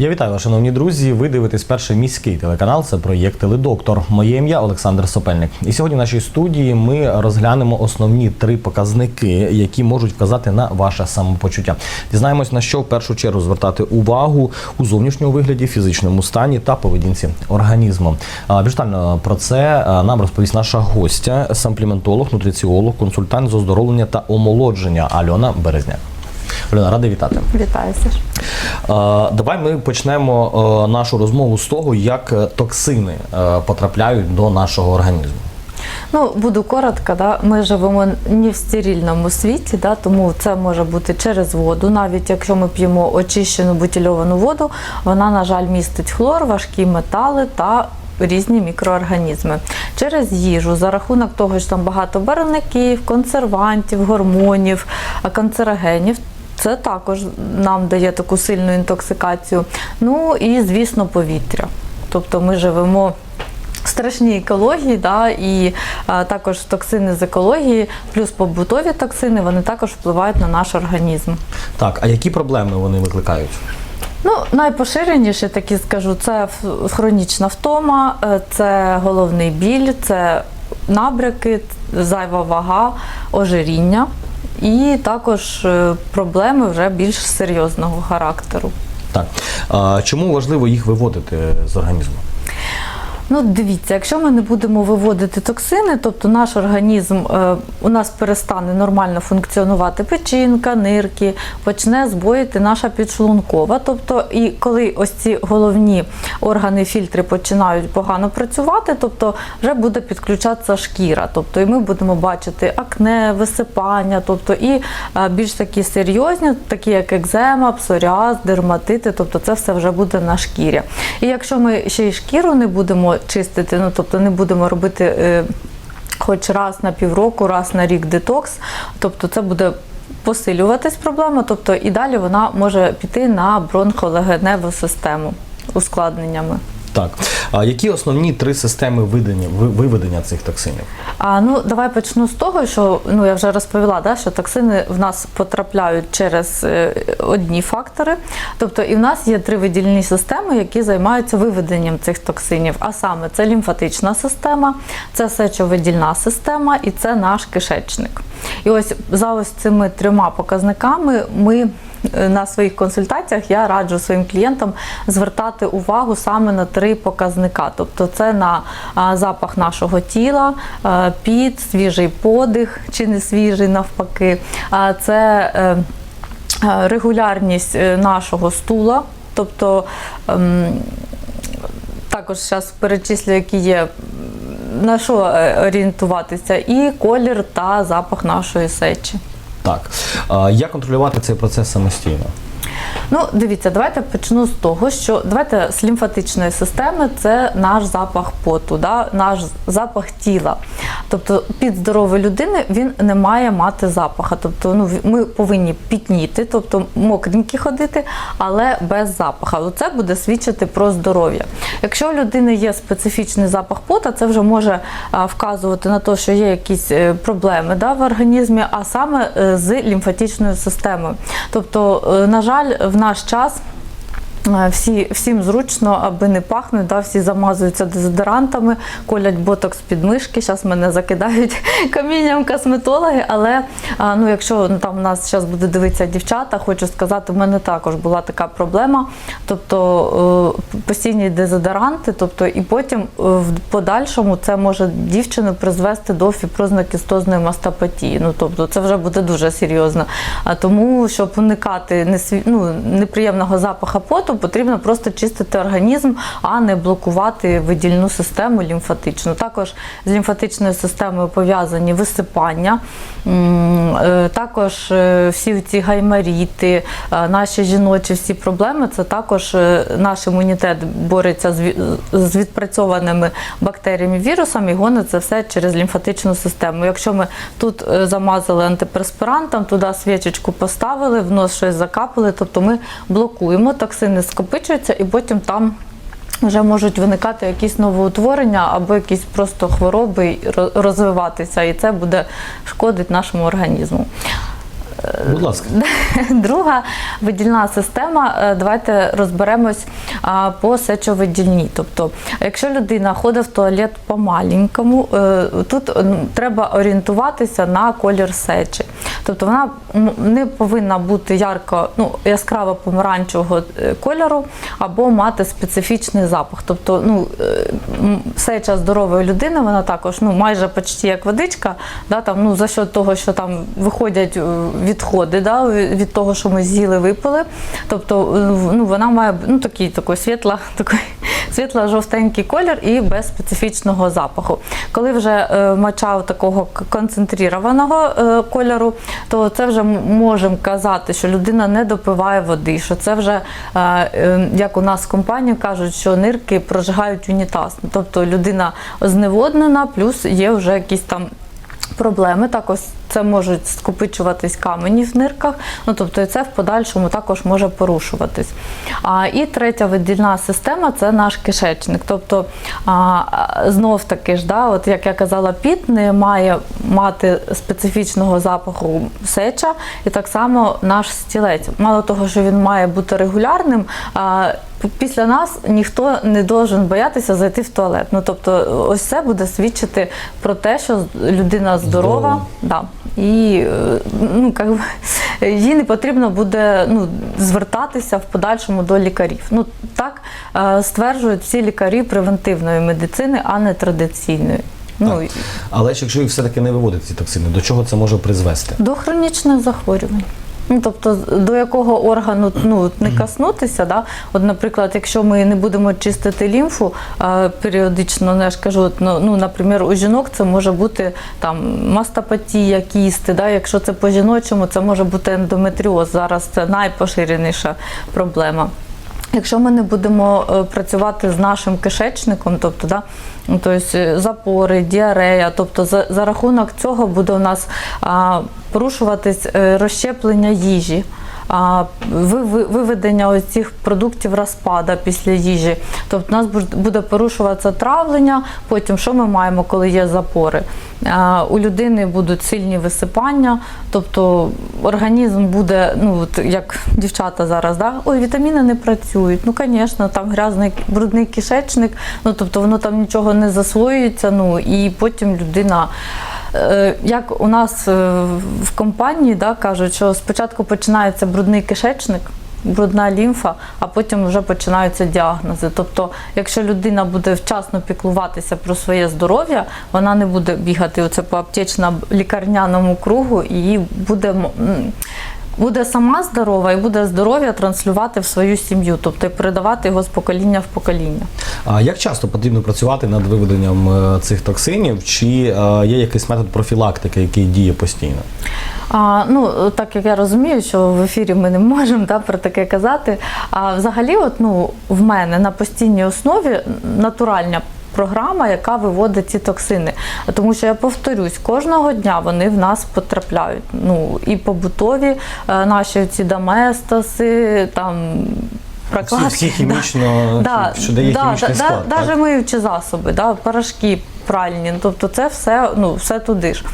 Я вітаю вас, шановні друзі. Ви дивитесь перший міський телеканал. Це проєкт Теледоктор. Моє ім'я Олександр Сопельник. І сьогодні в нашій студії ми розглянемо основні три показники, які можуть вказати на ваше самопочуття. Дізнаємось на що в першу чергу звертати увагу у зовнішньому вигляді, фізичному стані та поведінці організму. Більш детально про це нам розповість наша гостя, сампліментолог, нутриціолог, консультант з оздоровлення та омолодження Альона Березняк. Альона, радий вітати. Вітаю, Саш. Е, Давай ми почнемо нашу розмову з того, як е, токсини е, потрапляють до нашого організму. Ну, буду коротко, да. ми живемо не в стерильному світі, да, тому це може бути через воду. Навіть якщо ми п'ємо очищену бутильовану воду, вона, на жаль, містить хлор, важкі метали та різні мікроорганізми. Через їжу, за рахунок того, що там багато барвників, консервантів, гормонів, канцерогенів. Це також нам дає таку сильну інтоксикацію. Ну і, звісно, повітря. Тобто ми живемо в страшній екології, да, і а, також токсини з екології, плюс побутові токсини, вони також впливають на наш організм. Так, а які проблеми вони викликають? Ну, найпоширеніші такі скажу, це хронічна втома, е, це головний біль, це набряки, зайва вага, ожиріння і також е, проблеми вже більш серйозного характеру. Так, чому важливо їх виводити з організму? Ну, дивіться, якщо ми не будемо виводити токсини, тобто наш організм е, у нас перестане нормально функціонувати печінка, нирки, почне збоїти наша підшлункова. Тобто, і коли ось ці головні органи фільтри починають погано працювати, тобто вже буде підключатися шкіра. Тобто, і ми будемо бачити акне, висипання, тобто і е, більш такі серйозні, такі як екзема, псоріаз, дерматити, тобто це все вже буде на шкірі. І якщо ми ще й шкіру не будемо чистити, ну тобто не будемо робити. е, Хоч раз на півроку, раз на рік детокс, тобто це буде посилюватись проблема, тобто і далі вона може піти на бронхолегеневу систему ускладненнями. Так, а які основні три системи видання, ви- виведення цих токсинів? А ну давай почну з того, що ну я вже розповіла, да, що токсини в нас потрапляють через е, одні фактори. Тобто, і в нас є три видільні системи, які займаються виведенням цих токсинів. А саме це лімфатична система, це сечовидільна система і це наш кишечник. І ось за ось цими трьома показниками ми. Е, На своїх консультаціях я раджу своїм клієнтам звертати увагу саме на три показника. Тобто це на запах нашого тіла, а, піт, свіжий подих чи не свіжий навпаки. Це е, е, регулярність е, нашого стула, тобто ем, також зараз перечислю, які є. На що е, орієнтуватися, і колір та запах нашої сечі. Так, як контролювати цей процес самостійно? Ну, дивіться, давайте почну з того, що давайте з лімфатичної системи це наш запах поту, да? наш запах тіла. Тобто під здорової людини він не має мати запаха. Тобто ну, ми повинні пітніти, тобто мокренькі ходити, але без запаха. Це буде свідчити про здоров'я. Якщо у людини є специфічний запах пота, це вже може вказувати на те, що є якісь е, проблеми да, в організмі, а саме е, з лімфатичною системою. Тобто, е, на жаль, в наш час. Е, Всі, всім зручно, аби не пахнуть, да, всі замазуються дезодорантами, колять ботокс під мишки. Зараз мене закидають камінням косметологи. Але ну, якщо ну, там нас зараз буде дивитися дівчата, хочу сказати, в мене також була така проблема. Тобто е, постійні дезодоранти, тобто, і потім е, в подальшому це може дівчину призвести до фіброзно-кістозної мастопатії. Ну, тобто, це вже буде дуже серйозно. А тому, щоб уникати ну, неприємного запаха поту, потрібно просто чистити організм, а не блокувати видільну систему лімфатичну. Також з лімфатичною системою пов'язані висипання, е, також е, всі ці гаймаріти, е, наші жіночі всі проблеми, це також наш імунітет бореться з відпрацьованими бактеріями, вірусами і гонить це все через лімфатичну систему. Якщо ми тут замазали антиперспирантом, туди свічечку поставили, в нос щось закапали, тобто ми блокуємо, токсини скопичуються і потім там вже можуть виникати якісь новоутворення або якісь просто хвороби розвиватися, і це буде шкодити нашому організму. Будь ласка. Друга видільна система. е, Давайте розберемось по сечовидільній. Тобто, якщо людина ходить в туалет по-маленькому, е, тут треба орієнтуватися на колір сечі. Тобто вона не повинна бути ярко, ну, яскраво помаранчевого е, кольору або мати специфічний запах. Тобто, ну, е, сеча здорової людини, вона також ну, майже почти як водичка, да, там, ну, за счет того, що там виходять е, відходи да, від того, що ми з'їли, випили. Тобто ну, вона має ну, такий, такий світла, такий світло-жовтенький колір і без специфічного запаху. Коли вже е, моча такого к- концентрованого е, кольору, то це вже можемо казати, що людина не допиває води, що це вже, е, як у нас в компанії кажуть, що нирки прожигають унітаз. Тобто людина зневоднена, плюс є вже якісь там проблеми. Також це можуть скопичуватись камені в нирках, ну тобто і це в подальшому також може порушуватись. А, і третя видільна система це наш кишечник. Тобто а, знов таки ж, да, от як я казала, піт не має мати специфічного запаху сеча, і так само наш стілець. Мало того, що він має бути регулярним. А, Після нас ніхто не должен боятися зайти в туалет. Ну тобто, ось це буде свідчити про те, що людина здорова, Здорова. Да. І е, ну, как їй не потрібно буде ну, звертатися в подальшому до лікарів. Ну так е, стверджують всі лікарі превентивної медицини, а не традиційної. Ну. Але ж якщо їх все-таки не виводити ці токсини, до чого це може призвести? До хронічних захворювань. Ну, тобто, до якого органу ну, не коснутися, да? От, наприклад, якщо ми не будемо чистити лімфу а, періодично, ну, я ж кажу, ну, ну, наприклад, у жінок це може бути там мастопатія, кісти, да? якщо це по жіночому, це може бути ендометріоз. Зараз це найпоширеніша проблема. Якщо ми не будемо е, працювати з нашим кишечником, тобто, да, тобто запори, діарея, тобто за, за рахунок цього буде у нас а, порушуватись е, розщеплення їжі. Виведення цих продуктів розпада після їжі. Тобто у нас буде порушуватися травлення, потім що ми маємо, коли є запори? У людини будуть сильні висипання, тобто організм буде, ну як дівчата зараз, да? ой, вітаміни не працюють. Ну, звісно, там грязний брудний кишечник, ну тобто воно там нічого не засвоюється. Ну і потім людина. Е, Як у нас е, в компанії да, кажуть, що спочатку починається брудний кишечник, брудна лімфа, а потім вже починаються діагнози. Тобто, якщо людина буде вчасно піклуватися про своє здоров'я, вона не буде бігати оце по аптечно-лікарняному кругу і їй буде. Буде сама здорова і буде здоров'я транслювати в свою сім'ю, тобто передавати його з покоління в покоління. А як часто потрібно працювати над виведенням е, цих токсинів? Чи е, є якийсь метод профілактики, який діє постійно? А, ну, так як я розумію, що в ефірі ми не можемо да, про таке казати. А взагалі, от, ну, в мене на постійній основі натуральна програма, яка виводить ці токсини. Тому що я повторюсь, кожного дня вони в нас потрапляють. Ну, і побутові е, наші ці доместоси, там. Прокладки, Всі, всі хімічно, Да, що дає да, хімічний да, склад. да. Навіть миючі засоби, да, порошки пральні. Тобто це все, ну, все туди ж.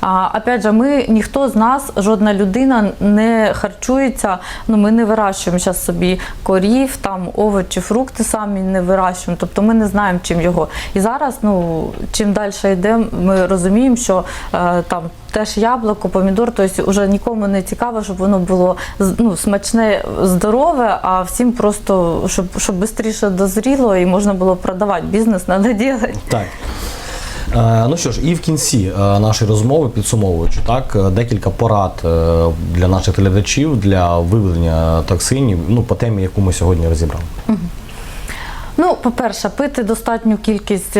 А, опять же, ми, ніхто з нас, жодна людина не харчується, ну, ми не вирощуємо зараз собі корів, там, овочі, фрукти самі не вирощуємо. Тобто ми не знаємо, чим його. І зараз, ну, чим далі йдемо, ми розуміємо, що е, там теж яблуко, помідор, тобто вже нікому не цікаво, щоб воно було ну, смачне, здорове, а всім просто, щоб, щоб швидше дозріло і можна було продавати. Бізнес треба робити. Так. Е, Ну що ж, і в кінці е, нашої розмови, підсумовуючи, так, е, декілька порад для наших глядачів для виведення токсинів, ну, по темі, яку ми сьогодні розібрали. Ну, по-перше, пити достатню кількість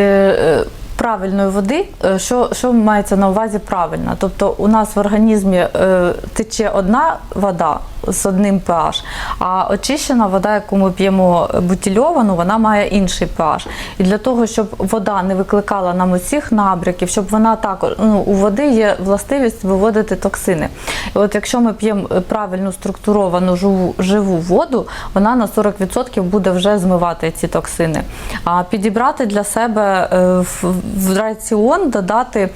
правильної води. Що, що мається на увазі правильно? Тобто у нас в організмі е, тече одна вода, з одним pH. А очищена вода, яку ми п'ємо бутильовану, вона має інший pH. І для того, щоб вода не викликала нам усіх набряків, щоб вона також ну, у води є властивість виводити токсини. І от якщо ми п'ємо правильно структуровану живу, живу воду, вона на 40% буде вже змивати ці токсини. А підібрати для себе е, в, раціон додати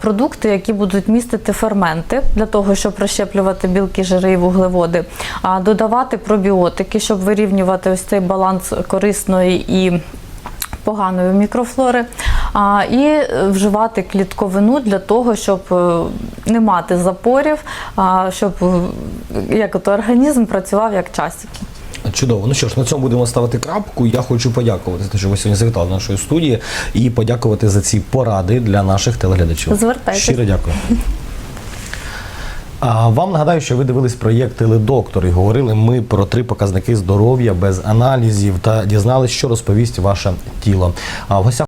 продукти, які будуть містити ферменти для того, щоб розщеплювати білки, жири і вуглеводи, а додавати пробіотики, щоб вирівнювати ось цей баланс корисної і поганої мікрофлори, а, і вживати клітковину для того, щоб е, не мати запорів, а, щоб е, як ото організм працював як часики. Чудово. Ну що ж, на цьому будемо ставити крапку. Я хочу подякувати за те, що ви сьогодні завітали до нашої студії, і подякувати за ці поради для наших телеглядачів. Звертайтесь. Щиро дякую. А вам нагадаю, що ви дивились проєкт Теледоктор і говорили ми про три показники здоров'я без аналізів та дізналися, що розповість ваше тіло. А в гостях